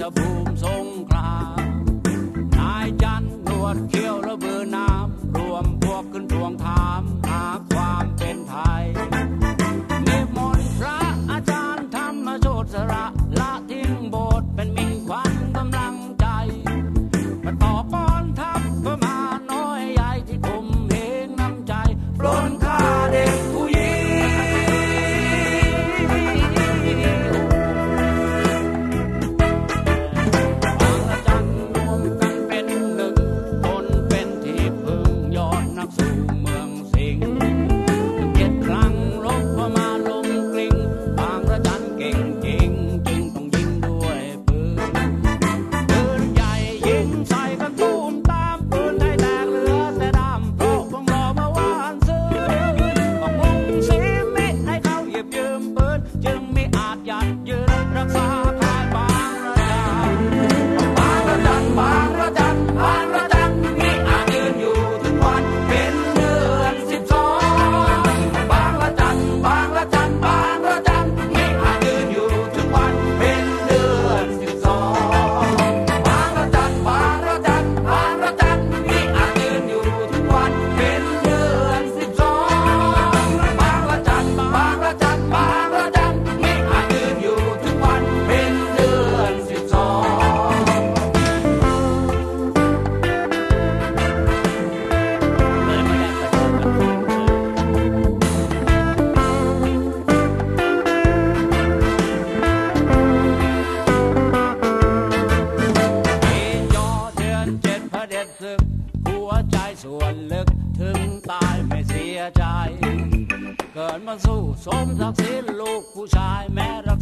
ตะภูมิสงครามนายจันนวดเขี้ยวระเบือน้ำรวม ลึกถึงตายไม่เสียใจ เกิดมาสู้สมศักดิ์ศรีลูกผู้ชายแม้รั